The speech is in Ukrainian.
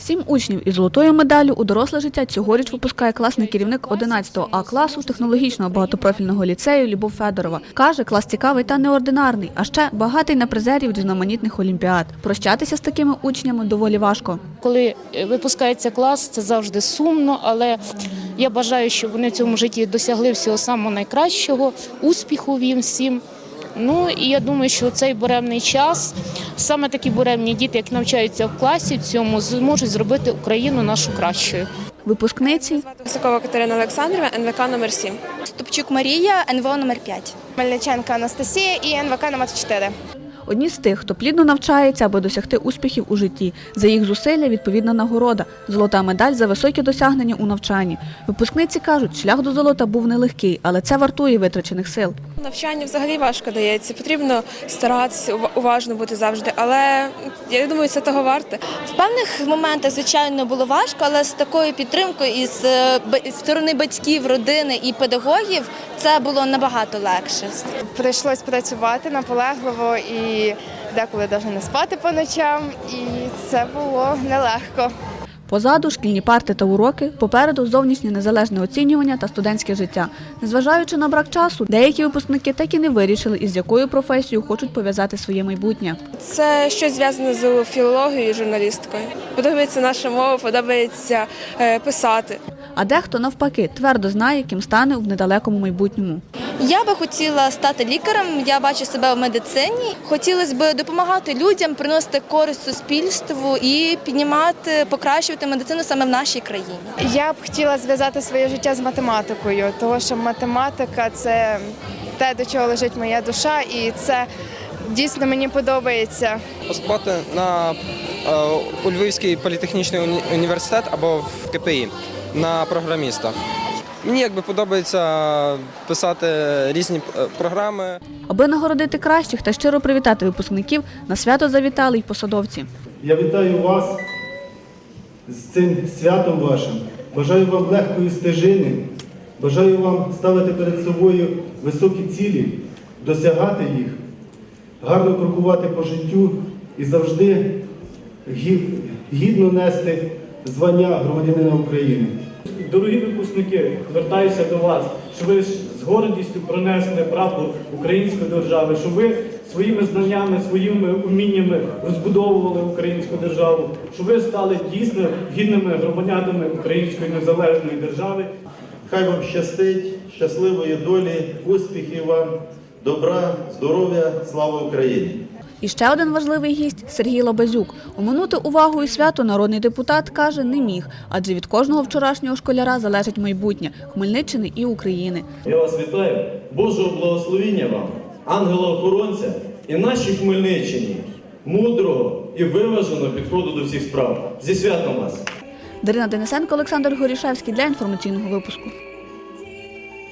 Сім учнів із золотою медаллю у доросле життя цьогоріч випускає класний керівник 11 А класу технологічного багатопрофільного ліцею Любов Федорова. Каже, клас цікавий та неординарний, а ще багатий на призерів різноманітних олімпіад. Прощатися з такими учнями доволі важко. Коли е, випускається клас, це завжди сумно, але я бажаю, щоб вони в цьому житті досягли всього самого найкращого, успіху їм всім. Ну і я думаю, що цей буремний час, саме такі буремні діти, як навчаються в класі, в цьому зможуть зробити Україну нашу кращою. Випускниці Високова Катерина Олександрівна, НВК номер 7. Стопчук Марія, НВО номер 5. Мельниченка Анастасія і НВК номер 4. одні з тих, хто плідно навчається, аби досягти успіхів у житті. За їх зусилля відповідна нагорода золота медаль за високі досягнення у навчанні. Випускниці кажуть, шлях до золота був нелегкий, але це вартує витрачених сил. Навчання взагалі важко дається. Потрібно старатися, уважно бути завжди. Але я думаю, це того варте. В певних моментах, звичайно, було важко, але з такою підтримкою із ба- із сторони батьків, родини і педагогів це було набагато легше. Прийшлось працювати наполегливо і деколи навіть не спати по ночам, і це було нелегко. Позаду шкільні парти та уроки, попереду зовнішнє незалежне оцінювання та студентське життя. Незважаючи на брак часу, деякі випускники так і не вирішили, із якою професією хочуть пов'язати своє майбутнє. Це щось зв'язане з філологією і журналісткою. Подобається наша мова, подобається е, писати. А дехто навпаки твердо знає, ким стане в недалекому майбутньому. Я би хотіла стати лікарем. Я бачу себе в медицині. Хотілося б допомагати людям, приносити користь суспільству і піднімати, покращувати медицину саме в нашій країні. Я б хотіла зв'язати своє життя з математикою, тому що математика це те, до чого лежить моя душа, і це дійсно мені подобається. поступати на е, у Львівський політехнічний університет або в КПІ на програміста. Мені якби подобається писати різні е, програми. Аби нагородити кращих та щиро привітати випускників, на свято завітали й посадовці. Я вітаю вас з цим святом вашим. Бажаю вам легкої стежини. Бажаю вам ставити перед собою високі цілі, досягати їх, гарно крокувати по життю і завжди гідно нести звання громадянина України. Дорогі випускники, звертаюся до вас, що ви з гордістю пронесли прапор української держави, що ви своїми знаннями, своїми уміннями розбудовували українську державу, що ви стали дійсно гідними громадянами української незалежної держави. Хай вам щастить, щасливої долі, успіхів вам, добра, здоров'я, слава Україні! І ще один важливий гість Сергій Лабазюк. Оминути увагу і свято народний депутат каже не міг, адже від кожного вчорашнього школяра залежить майбутнє Хмельниччини і України. Я вас вітаю. Божого благословіння вам, ангела-охоронця і нашій Хмельниччині, мудрого і виваженого підходу до всіх справ. Зі святом вас! Дарина Денисенко, Олександр Горішевський для інформаційного випуску.